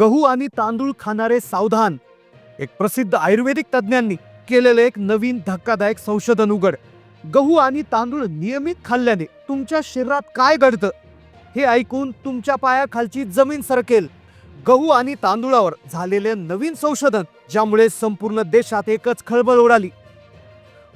गहू आणि तांदूळ खाणारे सावधान. एक प्रसिद्ध आयुर्वेदिक तज्ज्ञांनी केलेलं एक नवीन धक्कादायक संशोधन उघड. गहू आणि तांदूळ नियमित खाल्ल्याने तुमच्या शरीरात काय घडतं? हे ऐकून तुमच्या पायाखालची जमीन सरकेल. गहू आणि तांदूळावर झालेले नवीन संशोधन ज्यामुळे संपूर्ण देशात एकच खळबळ उडाली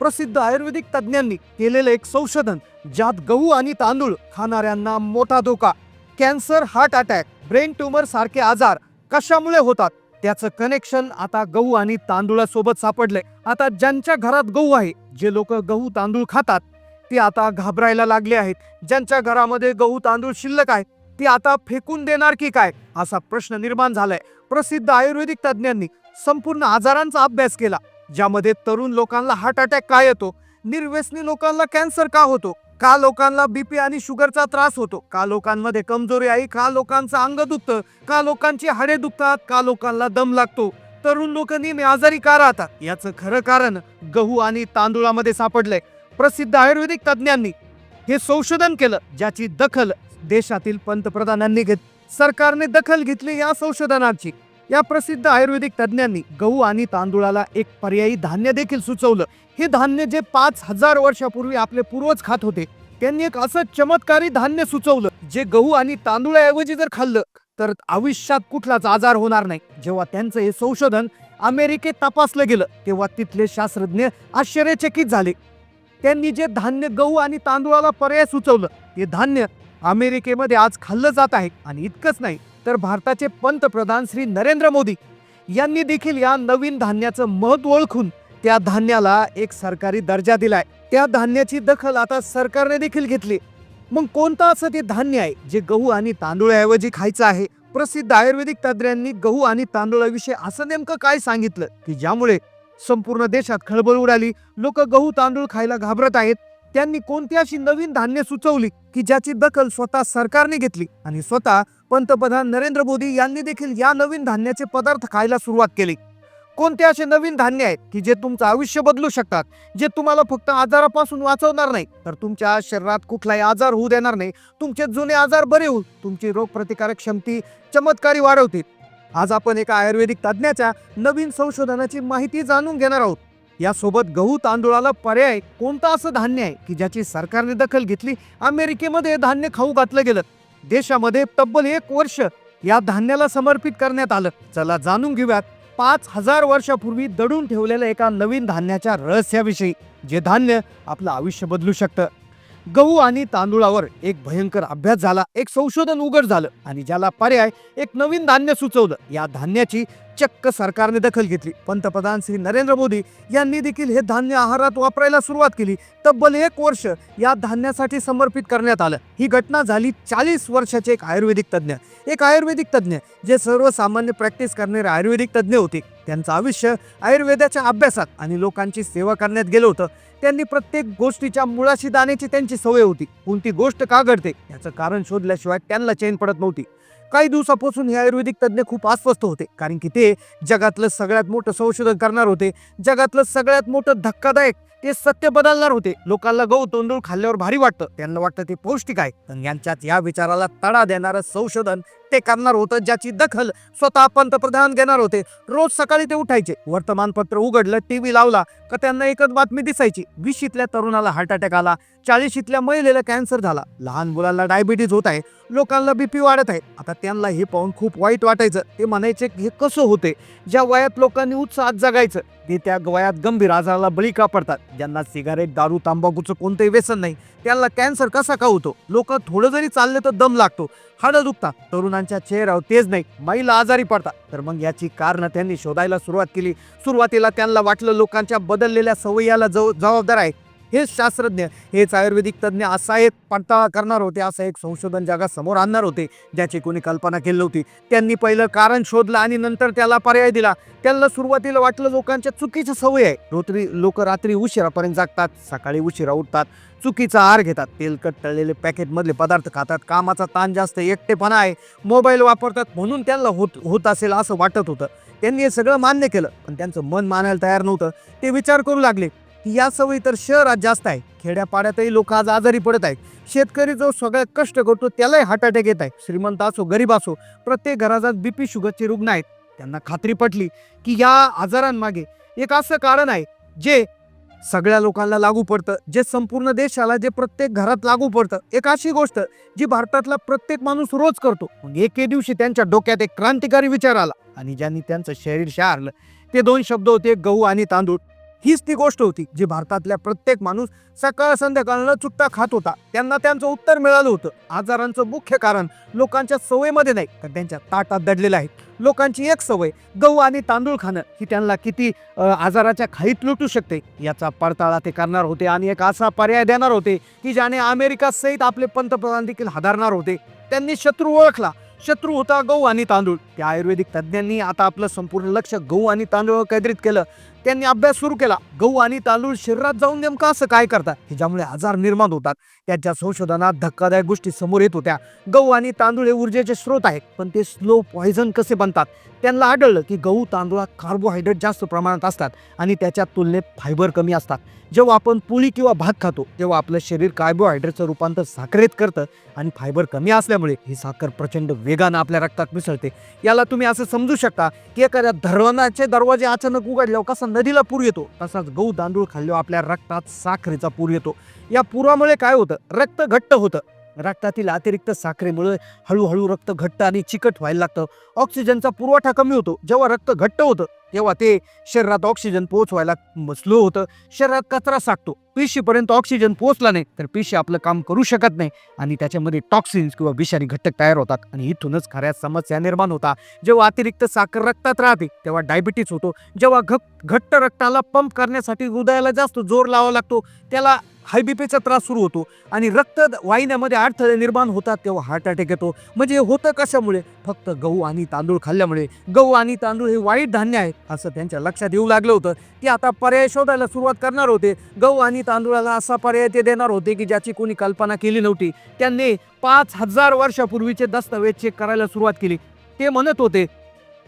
प्रसिद्ध आयुर्वेदिक तज्ज्ञांनी केलेलं एक संशोधन ज्यात गहू आणि तांदूळ खाणाऱ्यांना मोठा धोका cancer heart attack brain tumour सारखे आजार कशामुळे होतात? त्याचं कनेक्शन आता गहू आणि तांदूळासोबत सापडलंय. आता ज्यांच्या घरात गहू आहे जे लोक गहू तांदूळ खातात ते आता घाबरायला लागले आहेत. ज्यांच्या घरामध्ये गहू तांदूळ शिल्लक आहे ते आता फेकून देणार की काय? असा प्रश्न निर्माण झालाय. प्रसिद्ध आयुर्वेदिक तज्ज्ञांनी संपूर्ण आजारांचा अभ्यास केला ज्यामध्ये तरुण लोकांना हार्ट अटॅक का येतो? निर्व्यसनी लोकांना कॅन्सर का होतो? का लोकांना बीपी आणि शुगरचा त्रास होतो? का लोकांमध्ये कमजोरी आहे? का लोकांचं अंग दुखतं? का लोकांची हाडे दुखतात? का लोकांना दम लागतो? तरुण लोक नेहमी आजारी का राहतात? याचं खरं कारण गहू आणि तांदूळामध्ये सापडलंय. प्रसिद्ध आयुर्वेदिक तज्ज्ञांनी हे संशोधन केलं ज्याची दखल देशातील पंतप्रधानांनी घेत सरकारने दखल घेतली या संशोधनाची. या प्रसिद्ध आयुर्वेदिक तज्ज्ञांनी गहू आणि तांदूळाला एक पर्यायी धान्य देखील सुचवलं. हे धान्य जे पाच हजार वर्षापूर्वी आपले पूर्वज खात होते त्यांनी एक असं चमत्कारी धान्य सुचवलं जे गहू आणि तांदूळाऐवजी जर खाल्लं तर आयुष्यात कुठलाच आजार होणार नाही. जेव्हा त्यांचं हे संशोधन अमेरिकेत तपासलं गेलं तेव्हा तिथले शास्त्रज्ञ आश्चर्यचकित झाले. त्यांनी जे धान्य गहू आणि तांदूळाला पर्याय सुचवलं ते धान्य अमेरिकेमध्ये आज खाल्लं जात आहे आणि इतकंच नाही तर भारताचे पंतप्रधान श्री नरेंद्र मोदी यांनी देखील या नवीन धान्याचं महत्त्व ओळखून त्या धान्याला एक सरकारी दर्जा दिलाय. त्या धान्याची दखल आता सरकारने देखील घेतली. मग कोणतं असं ते धान्य आहे जे गहू आणि तांदूळऐवजी खायचं आहे? प्रसिद्ध आयुर्वेदिक तज्ज्ञांनी गहू आणि तांदूळाविषयी असं नेमकं काय सांगितलं? की ज्यामुळे संपूर्ण देशात खळबळ उडाली लोक गहू तांदूळ खायला घाबरत आहेत. त्यांनी कोणती अशी नवीन धान्य सुचवली की ज्याची दखल स्वतः सरकारने घेतली आणि स्वतः पंतप्रधान नरेंद्र मोदी यांनी देखील या नवीन धान्याचे पदार्थ खायला सुरुवात केली. कोणते असे नवीन धान्य आहेत की जे तुमचं आयुष्य बदलू शकतात जे तुम्हाला फक्त आजारापासून वाचवणार नाही? तर तुमच्या शरीरात कुठलाही आजार होऊ देणार नाही. तुमचे जुने आजार बरे होऊन तुमची रोगप्रतिकारक क्षमती चमत्कारी वाढवतील. आज आपण एका आयुर्वेदिक तज्ज्ञाच्या नवीन संशोधनाची माहिती जाणून घेणार आहोत. यासोबत गहू तांदूळाला पर्याय कोणतं असं धान्य आहे की ज्याची सरकारने दखल घेतली अमेरिकेमध्ये धान्य खाऊ घातलं गेलं? देशामध्ये तब्बल एक वर्ष या धान्याला समर्पित करण्यात आलं. चला जाणून घेऊयात पाच हजार वर्षापूर्वी दडून ठेवलेल्या एका नवीन धान्याच्या रहस्याविषयी जे धान्य आपलं आयुष्य बदलू शकतं. गहू आणि तांदूळावर एक भयंकर अभ्यास झाला एक संशोधन उघड झालं आणि ज्याला पर्याय एक नवीन धान्य सुचवलं. या धान्याची चक्क सरकारने दखल घेतली. पंतप्रधान श्री नरेंद्र मोदी यांनी देखील हे धान्य आहारात वापरायला सुरुवात केली. तब्बल एक वर्ष या धान्यासाठी समर्पित करण्यात आलं. ही घटना झाली चाळीस वर्षाचे एक आयुर्वेदिक तज्ज्ञ. एक आयुर्वेदिक तज्ज्ञ जे सर्वसामान्य प्रॅक्टिस करणारे आयुर्वेदिक तज्ज्ञ होते. त्यांचं आयुष्य आयुर्वेदाच्या अभ्यासात आणि लोकांची सेवा करण्यात गेलं होतं. त्यांनी प्रत्येक गोष्टीच्या मुळाशी जाण्याची त्यांची सवय होती. कोणती गोष्ट का घडते? याचं कारण शोधल्याशिवाय त्यांना चैन पडत नव्हती. काही दिवसापासून हे आयुर्वेदिक तज्ज्ञ खूप अस्वस्थ होते. कारण की ते जगातलं सगळ्यात मोठं संशोधन करणार होते. जगातलं सगळ्यात मोठं धक्कादायक ते सत्य बदलणार होते. लोकांना गहू तोंडूळ खाल्ल्यावर भारी वाटतं. त्यांना वाटतं ते पौष्टिक आहे. पण यांच्यात या विचाराला तडा देणारं संशोधन ते करणार होतं ज्याची दखल स्वतः पंतप्रधान घेणार होते. रोज सकाळी ते उठायचे. वर्तमानपत्र उघडलं टीव्ही लावला का त्यांना एकच बातमी दिसायची. वीशीतल्या तरुणाला हार्ट अटॅक आला चाळीशीतल्या महिलेला कॅन्सर झाला. लहान मुलांना डायबिटीज होत आहे. लोकांना बीपी वाढत आहे. आता त्यांना हे पाहून खूप वाईट वाटायचं. ते म्हणायचे की हे कसं होते? ज्या वयात लोकांनी उत्साहात जगायचं. ते त्या वयात गंभीर आजाराला बळी का पडतात? ज्यांना सिगारेट दारू तांबाखूचं कोणतंही व्यसन नाही त्यांना कॅन्सर कसा का होतो? लोक थोडं जरी चालले तर दम लागतो हाडं दुखतात तरुणांच्या चेहऱ्यावर तेज नाही महिला आजारी पडतात. तर मग याची कारणं त्यांनी शोधायला सुरुवात केली. सुरुवातीला त्यांना वाटलं लोकांच्या बदललेल्या सवयीला जव जबाबदार आहे. हेच शास्त्रज्ञ हेच आयुर्वेदिक तज्ज्ञ असा एक पडताळा करणार होते असं एक संशोधन जगासमोर आणणार होते ज्याची कोणी कल्पना केली नव्हती. त्यांनी पहिलं कारण शोधलं आणि नंतर त्याला पर्याय दिला. त्यांना सुरुवातीला वाटलं लोकांच्या चुकीची सवय आहे. रोत्री लोक रात्री उशिरापर्यंत जागतात सकाळी उशिरा उठतात चुकीचा आहार घेतात. तेलकट तळलेले पॅकेटमधले पदार्थ खातात. कामाचा ताण जास्त एकटेपणा आहे. मोबाईल वापरतात म्हणून त्यांना होत होत असेल असं वाटत होतं. त्यांनी हे सगळं मान्य केलं पण त्यांचं मन मानायला तयार नव्हतं. ते विचार करू लागले. या सवयी तर शहरात जास्त आहे. खेड्यापाड्यातही लोक आज आजारी पडत आहेत. शेतकरी जो सगळ्यात कष्ट करतो त्यालाही हार्ट अटॅक येत आहे. श्रीमंत असो गरीब असो प्रत्येक घरात बीपी शुगरचे रुग्ण आहेत. त्यांना खात्री पटली की या आजारांमागे एक असं कारण आहे जे सगळ्या लोकांना लागू पडतं जे संपूर्ण देशाला जे प्रत्येक घरात लागू पडतं. एक अशी गोष्ट जी भारतातला प्रत्येक माणूस रोज करतो. मग एके दिवशी त्यांच्या डोक्यात एक क्रांतिकारी विचार आला आणि ज्यांनी त्यांचं शरीर शारलं ते दोन शब्द होते गहू आणि तांदूळ. हीच ती गोष्ट होती जी भारतातल्या प्रत्येक माणूस सकाळ संध्याकाळ न खात होता. त्यांना त्यांचं उत्तर मिळालं होतं. आजारांचं मुख्य कारण लोकांच्या सवयीमध्ये नाही तर त्यांच्या ताटात दडलेलं आहे. लोकांची एक सवय गहू आणि तांदूळ खाणं ही त्यांना किती आजाराच्या खाईत लुटू शकते याचा पडताळा ते करणार होते आणि एक असा पर्याय देणार होते की ज्याने अमेरिका सहित आपले पंतप्रधान देखील हादरणार होते. त्यांनी शत्रू ओळखला. शत्रू होता गहू आणि तांदूळ. त्या आयुर्वेदिक तज्ज्ञांनी आता आपलं संपूर्ण लक्ष गहू आणि तांदूळ केंद्रित केलं. त्यांनी अभ्यास सुरू केला. गहू आणि तांदूळ शरीरात जाऊन नेमकं असं काय करतात? ह्याच्यामुळे आजार निर्माण होतात. त्याच्या संशोधनात धक्कादायक गोष्टी समोर येत होत्या. गहू आणि तांदूळ हे ऊर्जेचे स्रोत आहेत पण ते स्लो पॉयझन कसे बनतात? त्यांना आढळलं की गहू तांदूळात कार्बोहायड्रेट जास्त प्रमाणात असतात आणि त्याच्या तुलनेत फायबर कमी असतात. जेव्हा आपण पोळी किंवा भात खातो तेव्हा आपलं शरीर कार्बोहायड्रेटचं रूपांतर साखरेत करतं आणि फायबर कमी असल्यामुळे ही साखर प्रचंड वेगानं आपल्या रक्तात मिसळते. याला तुम्ही असं समजू शकता की एखाद्या धरणाचे दरवाजे अचानक उघडल्यावर कसं नदीला पूर येतो तसाच गहू तांदूळ खाल्ल्यावर आपल्या रक्तात साखरेचा पूर येतो. या पुरामुळे काय होतं? रक्त घट्ट होतं. रक्तातील अतिरिक्त साखरेमुळे हळूहळू रक्त घट्ट आणि चिकट व्हायला लागतं. ऑक्सिजनचा पुरवठा कमी होतो. जेव्हा रक्त घट्ट होतं तेव्हा ते शरीरात ऑक्सिजन पोहोचवायला स्लो होतं. शरीरात कचरा साठतो. पेशीपर्यंत ऑक्सिजन पोहोचला नाही तर पेशी आपलं काम करू शकत नाही आणि त्याच्यामध्ये टॉक्सिन्स किंवा विषारी घटक तयार होतात आणि इथूनच खऱ्या समस्या निर्माण होता जेव्हा अतिरिक्त साखर रक्तात राहते तेव्हा डायबिटीस होतो. जेव्हा घ घट्ट रक्ताला पंप करण्यासाठी हृदयाला जास्त जोर लावावा लागतो त्याला हाय बीपीचा त्रास सुरू होतो आणि रक्त वाहिन्यामध्ये अडथळे निर्माण होतात तेव्हा हार्ट अटॅक येतो. म्हणजे हे होतं कशामुळे? फक्त गहू आणि तांदूळ खाल्ल्यामुळे. गहू आणि तांदूळ हे वाईट धान्य आहे असं त्यांच्या लक्षात येऊ लागलं होतं. की आता पर्याय शोधायला सुरुवात करणार होते. गहू आणि तांदूळाला असा पर्याय ते देणार होते की ज्याची कोणी कल्पना केली नव्हती. त्यांनी पाच हजार वर्षापूर्वीचे दस्तावेज चेक करायला सुरुवात केली. ते म्हणत होते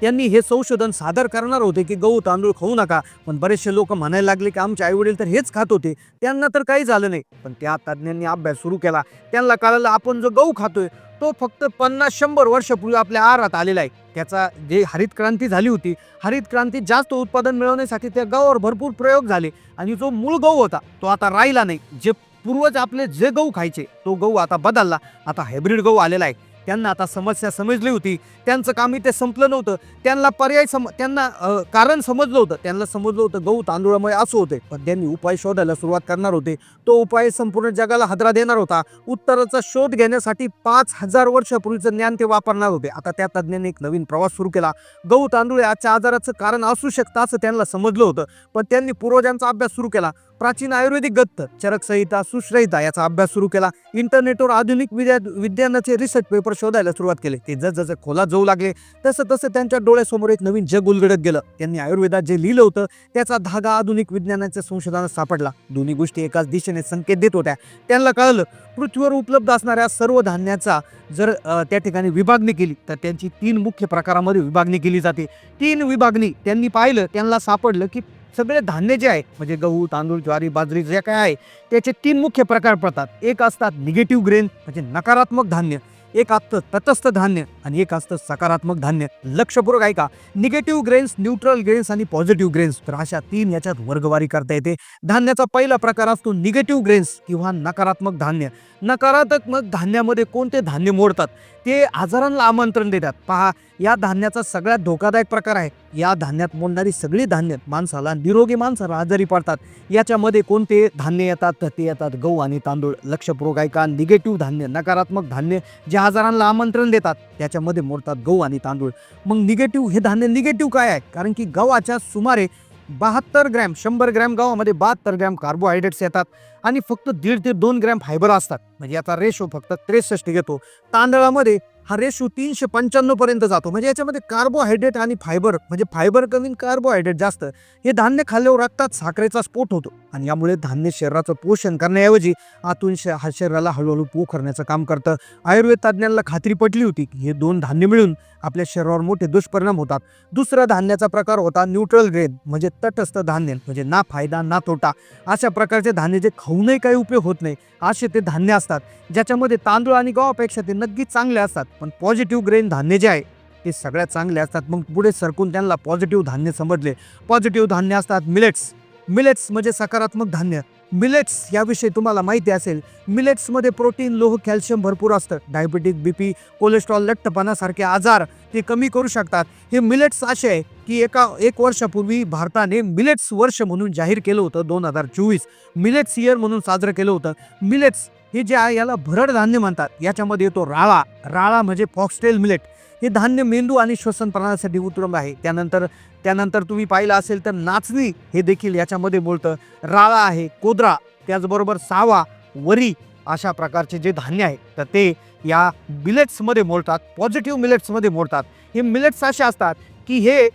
त्यांनी हे संशोधन सादर करणार होते की गहू तांदूळ खाऊ नका. पण बरेचसे लोक म्हणायला लागले की आमचे आईवडील तर हेच खात होते. त्यांना तर काही झालं नाही. पण त्या तज्ज्ञांनी अभ्यास सुरू केला. त्यांना कळालं आपण जो गहू खातोय तो फक्त पन्नास शंभर वर्षापूर्वी आपल्या आहारात आलेला आहे. त्याचा जे हरित क्रांती झाली होती हरित क्रांती जास्त उत्पादन मिळवण्यासाठी त्या गव्हावर भरपूर प्रयोग झाले. आणि जो मूळ गहू होता तो आता राहिला नाही. जे पूर्वज आपले जे गहू खायचे तो गहू आता बदलला. आता हायब्रिड गहू आलेला आहे. त्यांना आता समस्या समजली होती. त्यांचं काम इथे संपलं नव्हतं. त्यांना पर्याय सम त्यांना कारण समजलं होतं. त्यांना समजलं होतं गहू तांदूळामुळे असं होते. पण त्यांनी उपाय शोधायला सुरुवात करणार होते. तो उपाय संपूर्ण जगाला हादरा देणार होता. उत्तराचा शोध घेण्यासाठी पाच हजार वर्षापूर्वीचं ज्ञान ते वापरणार होते. आता त्या तज्ज्ञांनी एक नवीन प्रवास सुरू केला. गहू तांदूळ याच्या आजच्या आजाराचं कारण असू शकतं असं त्यांना समजलं होतं. पण त्यांनी पूर्वजांचा अभ्यास सुरू केला. प्राचीन आयुर्वेदिक गत्त चरक संहिता सुश्रहिता याचा अभ्यास सुरू केला. इंटरनेटवर आधुनिक विद्या विज्ञानाचे रिसर्च पेपर शोधायला सुरुवात केली. ते जसजसे खोलात जाऊ लागले तसं तसं त्यांच्या डोळ्यासमोर एक नवीन जग उलगडत गेलं. त्यांनी आयुर्वेदात जे लिहिलं होतं त्याचा धागा आधुनिक विज्ञानाच्या संशोधनात सापडला. दोन्ही गोष्टी एकाच दिशेने संकेत देत होत्या. त्यांना कळलं पृथ्वीवर उपलब्ध असणाऱ्या सर्व धान्याचा जर त्या ठिकाणी विभागणी केली तर त्यांची तीन मुख्य प्रकारामध्ये विभागणी केली जाते. तीन विभागणी त्यांनी पाहिलं त्यांना सापडलं की सगळे धान्य जे आहे म्हणजे गहू तांदूळ ज्वारी बाजरी जे काय आहे त्याचे तीन मुख्य प्रकार पडतात. एक असतात निगेटिव्ह ग्रेन म्हणजे नकारात्मक धान्य. एक असतं तटस्थ धान्य आणि एक असतं सकारात्मक धान्य. लक्षपूर्वक का निगेटिव्ह ग्रेन्स न्यूट्रल ग्रेन्स आणि पॉझिटिव्ह ग्रेन्स तर अशा तीन याच्यात वर्गवारी करता येते. धान्याचा पहिला प्रकार असतो निगेटिव्ह ग्रेन्स किंवा नकारात्मक धान्य. नकारात्मक धान्यामध्ये कोणते धान्य मोडतात? ते आजारांना आमंत्रण देतात. पहा या धान्याचा सगळ्यात धोकादायक प्रकार आहे. या धान्यात मोडणारी सगळी धान्य माणसाला निरोगी माणसाला आजारी पडतात. याच्यामध्ये कोणते धान्य येतात? तर ते येतात गहू आणि तांदूळ. लक्षपूर्वक ऐका निगेटिव्ह धान्य नकारात्मक धान्य जे आजारांना आमंत्रण देतात त्याच्यामध्ये मोडतात गहू आणि तांदूळ. मग निगेटिव्ह हे धान्य निगेटिव्ह काय आहे? कारण की गव्हाच्या सुमारे बहात्तर ग्रॅम शंभर ग्रॅम गव्हामध्ये बहात्तर ग्रॅम कार्बोहायड्रेट्स येतात आणि फक्त दीड ते दोन ग्रॅम फायबर असतात. म्हणजे याचा रेशो फक्त त्रेसष्ट घेतो. तांदळामध्ये हा रेशो तीनशे पंच्याण्णव पर्यंत जातो. म्हणजे याच्यामध्ये कार्बोहायड्रेट आणि फायबर म्हणजे फायबर कमी कार्बोहायड्रेट जास्त हे धान्य खाल्ल्यावर रक्तात साखरेचा स्फोट होतो. आणि यामुळे धान्य शरीराचं पोषण करण्याऐवजी आतून श हा शरीराला हळूहळू पोखरण्याचं काम करतं. आयुर्वेद तज्ज्ञांना खात्री पटली होती की हे दोन धान्य मिळून आपल्या शरीरावर मोठे दुष्परिणाम होतात. दुसरा धान्याचा प्रकार होता न्यूट्रल ग्रेन म्हणजे तटस्थ धान्य म्हणजे ना फायदा ना तोटा. अशा प्रकारचे धान्य जे खाऊनही काही उपयोग होत नाही असे ते धान्य असतात ज्याच्यामध्ये तांदूळ आणि गव्हापेक्षा ते नक्कीच चांगले असतात. पण पॉझिटिव्ह ग्रेन धान्य जे आहे ते सगळ्यात चांगले असतात. मग पुढे सरकून त्यांना पॉझिटिव्ह धान्य समजले. पॉझिटिव्ह धान्य असतात मिलेट्स. मिलेट्स म्हणजे सकारात्मक धान्य. मिलेट्स याविषयी तुम्हाला माहिती असेल मिलेट्समध्ये प्रोटीन लोह कॅल्शियम भरपूर असतं. डायबिटिक बीपी कोलेस्ट्रॉल लठ्ठपणासारखे आजार ते कमी करू शकतात. हे मिलेट्स असे आहे की एका एक वर्षापूर्वी भारताने मिलेट्स वर्ष म्हणून जाहीर केलं होतं दोन हजार चोवीस. मिलेट्स इयर म्हणून साजरं केलं होतं. मिलेट्स हे जे आहे याला भरड धान्य म्हणतात. याच्यामध्ये येतो राळा. राळा म्हणजे फॉक्सटेल मिलेट. हे धान्य मेंदू आणि श्वसन प्रणालीसाठी उत्तम आहे. त्यानंतर त्यानंतर तुम्ही पाहिलं असेल तर नाचणी हे देखील याच्यामध्ये बोलतं. राळा आहे कोदरा त्याचबरोबर सावा वरी अशा प्रकारचे जे धान्य आहे तर ते या मिलेट्समध्ये मोडतात पॉझिटिव्ह मिलेट्समध्ये मोडतात. हे मिलेट्स असे असतात की हे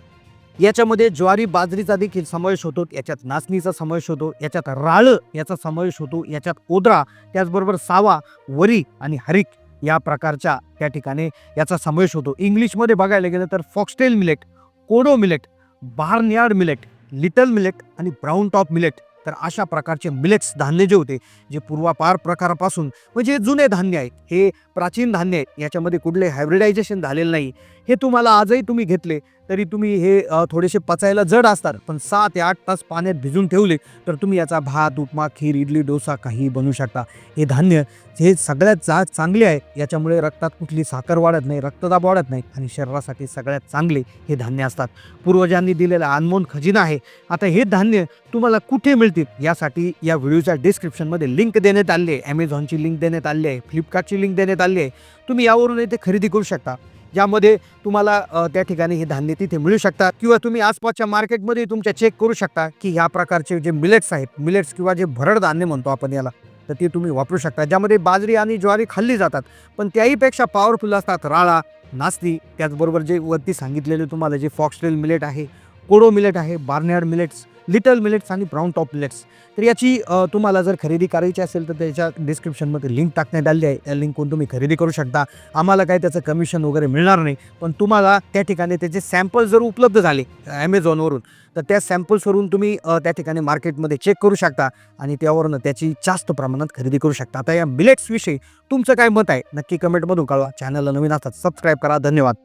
याच्यामध्ये ज्वारी बाजरीचा देखील समावेश होतो याच्यात नाचणीचा समावेश होतो याच्यात राळं याचा समावेश होतो याच्यात कोदरा त्याचबरोबर सावा वरी आणि हरिक या प्रकारच्या त्या ठिकाणी याचा समावेश होतो. इंग्लिशमध्ये बघायला गेलं तर foxtail millet kodo millet barnyard millet little millet आणि ब्राऊन टॉप मिलेट. तर अशा प्रकारचे मिलेट्स धान्य जे होते जे पूर्वापार प्रकारापासून म्हणजे जुने धान्य आहेत हे प्राचीन धान्य आहेत याच्यामध्ये कुठले हायब्रिडायझेशन झालेलं नाही. हे तुम्हाला आजही तुम्ही घेतले. तरी तुम्ही हे थोडेसे पचायला जड असतात. पण सहा ते आठ तास पाण्यात भिजून ठेवले तर तुम्ही याचा भात उपमा खीर इडली डोसा काही बनवू शकता. हे धान्य हे सगळ्यात जा चांगले आहे. याच्यामुळे रक्तात कुठली साखर वाढत नाही रक्तदाब वाढत नाही आणि शरीरासाठी सगळ्यात चांगले हे धान्य असतात. पूर्वजांनी दिलेला अनमोल खजिना आहे. आता हे धान्य तुम्हाला कुठे मिळतील? यासाठी या व्हिडिओच्या डिस्क्रिप्शनमध्ये लिंक देण्यात आली आहे. ॲमेझॉनची लिंक देण्यात आली आहे. फ्लिपकार्टची लिंक देण्यात आली आहे. तुम्ही यावरून इथे खरेदी करू शकता. ज्यामध्ये तुम्हाला त्या ठिकाणी हे धान्य तिथे मिळू शकतात. किंवा तुम्ही आसपासच्या मार्केटमध्ये तुमच्या चेक करू शकता की ह्या प्रकारचे जे मिलेट्स आहेत मिलेट्स किंवा जे भरड धान्य म्हणतो आपण याला तर ते तुम्ही वापरू शकता. ज्यामध्ये बाजरी आणि ज्वारी खाल्ली जातात पण त्याहीपेक्षा पॉवरफुल असतात राळा नाचणी त्याचबरोबर जे वरती सांगितलेले तुम्हाला जे फॉक्सटेल मिलेट आहे कोडो मिलेट आहे बार्नेड मिलेट्स लिटल मिलेट्स आणि ब्राऊन टॉप मिलेट्स तर याची तुम्हाला जर खरेदी करायची असेल तर त्याच्या डिस्क्रिप्शनमध्ये लिंक टाकण्यात आली आहे. त्या लिंकवरून तुम्ही खरेदी करू शकता. आम्हाला काय त्याचं कमिशन वगैरे मिळणार नाही. पण तुम्हाला त्या ठिकाणी त्याचे सॅम्पल जर उपलब्ध झाले ॲमेझॉनवरून तर त्या सॅम्पल्सवरून तुम्ही त्या ठिकाणी मार्केटमध्ये चेक करू शकता आणि त्यावरून त्याची जास्त प्रमाणात खरेदी करू शकता. आता या मिलेट्सविषयी तुमचं काय मत आहे? नक्की कमेंटमधून कळवा. चॅनलला नवीन असतात सबस्क्राईब करा. धन्यवाद.